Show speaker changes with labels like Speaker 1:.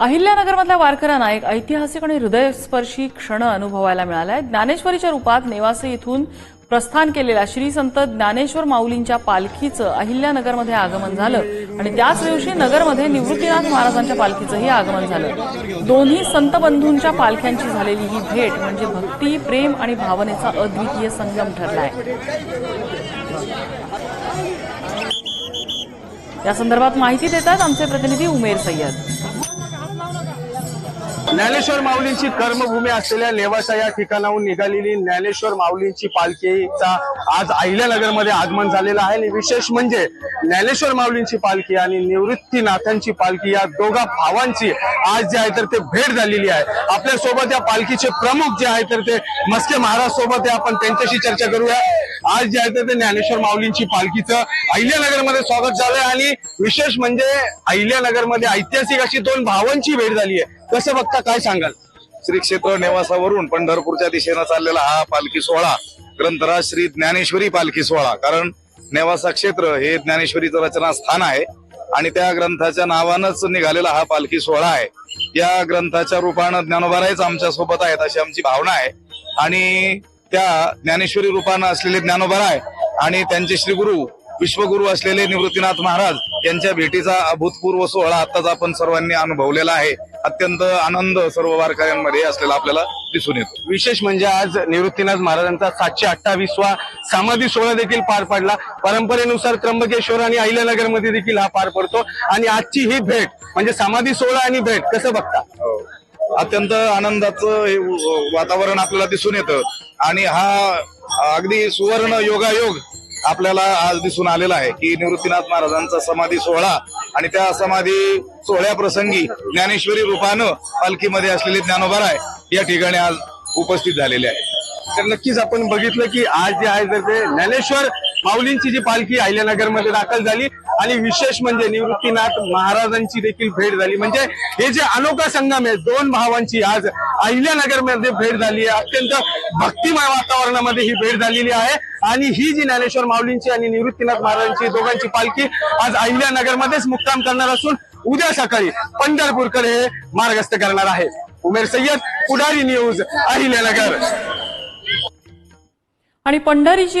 Speaker 1: अहिल्यानगरमधल्या वारकऱ्यांना एक ऐतिहासिक आणि हृदयस्पर्शी क्षण अनुभवायला मिळालाय. ज्ञानेश्वरीच्या रूपात नेवासे इथून प्रस्थान केलेल्या श्री संत ज्ञानेश्वर माऊलींच्या पालखीचं अहिल्यानगरमध्ये आगमन झालं. आणि त्याच दिवशी नगरमध्ये निवृत्तीनाथ महाराजांच्या पालखीचंही आगमन झालं. दोन्ही संत बंधूंच्या पालख्यांची झालेली ही भेट म्हणजे भक्ती प्रेम आणि भावनेचा अद्वितीय संगम ठरलाय. या संदर्भात माहिती देतात आमचे प्रतिनिधी उमेर सय्यद.
Speaker 2: ज्ञानेश्वर माऊलींची कर्मभूमी असलेल्या नेवासा या ठिकाणाहून निघालेली ज्ञानेश्वर माऊलींची पालखीचा आज अहिल्यानगरमध्ये आगमन झालेलं आहे. आणि विशेष म्हणजे ज्ञानेश्वर माऊलींची पालखी आणि निवृत्तीनाथांची पालखी या दोघा भावांची आज जे आहे तर ते भेट झालेली आहे. आपल्यासोबत या पालखीचे प्रमुख जे आहे तर ते मस्के महाराज सोबत आहे. आपण त्यांच्याशी चर्चा करूया. आज जे आहे ते ज्ञानेश्वर माऊलींची पालखीचं अहिल्यानगरमध्ये स्वागत झालंय आणि विशेष म्हणजे अहिल्यानगरमध्ये ऐतिहासिक अशी दोन भावांची भेट झाली आहे. कसं बघता काय सांगाल?
Speaker 3: श्री क्षेत्र नेवासावरून पंढरपूरच्या दिशेनं चाललेला हा पालखी सोहळा ग्रंथराज श्री ज्ञानेश्वरी पालखी सोहळा. कारण नेवासा क्षेत्र हे ज्ञानेश्वरीचं रचना स्थान आहे आणि त्या ग्रंथाच्या नावानंच निघालेला हा पालखी सोहळा आहे. या ग्रंथाच्या रूपानं ज्ञानोबारायच आमच्यासोबत आहेत अशी आमची भावना आहे. आणि त्या ज्ञानेश्वरी रूपानं असलेले ज्ञानोबाराय आणि त्यांचे श्री गुरु विश्वगुरु असलेले निवृत्तीनाथ महाराज यांच्या भेटीचा अभूतपूर्व सोहळा आताच आपण सर्वांनी अनुभवलेला आहे. अत्यंत आनंद सर्व वारकऱ्यांमध्ये असलेला आपल्याला दिसून येतो.
Speaker 2: विशेष म्हणजे आज निवृत्तीनाथ महाराजांचा सातशे अठ्ठावीसवा समाधी सोहळा देखील पार पडला. परंपरेनुसार त्र्यंबकेश्वर आणि अहिल्यानगरमध्ये देखील हा पार पडतो. आणि आजची ही भेट म्हणजे समाधी सोहळा आणि भेट कसं बघता?
Speaker 3: अत्यंत आनंदाचं हे वातावरण आपल्याला दिसून येतं. आणि हा अगदी सुवर्ण योगायोग आपल्याला आज दिसून आलेला आहे की निवृत्तीनाथ महाराजांचा समाधी सोहळा आणि त्या समाधी सोहळ्याप्रसंगी ज्ञानेश्वरी रूपानं पालखीमध्ये असलेले ज्ञानोबाराय या ठिकाणी आज उपस्थित झालेले आहे
Speaker 2: तर नक्कीच आपण बघितलं की आज जे आहे तर ते ज्ञानेश्वर माऊलींची जी पालखी अहिल्यानगरमध्ये दाखल झाली. आणि विशेष म्हणजे निवृत्तीनाथ महाराजांची देखील भेट झाली. म्हणजे हे जे अनोखा संगम आहे दोन भावांची आज अहिल्यानगरमध्ये भेट झाली आहे. अत्यंत भक्तिमय वातावरणामध्ये ही भेट झालेली आहे. आणि ही जी ज्ञानेश्वर माऊलींची आणि निवृत्तीनाथ महाराजांची दोघांची पालखी आज अहिल्यानगरमध्येच मुक्काम करणार असून उद्या सकाळी पंढरपूरकडे हे मार्गस्थ करणार आहे. उमेर सय्यद पुढारी न्यूज अहिल्यानगर.
Speaker 1: आणि पंढरीची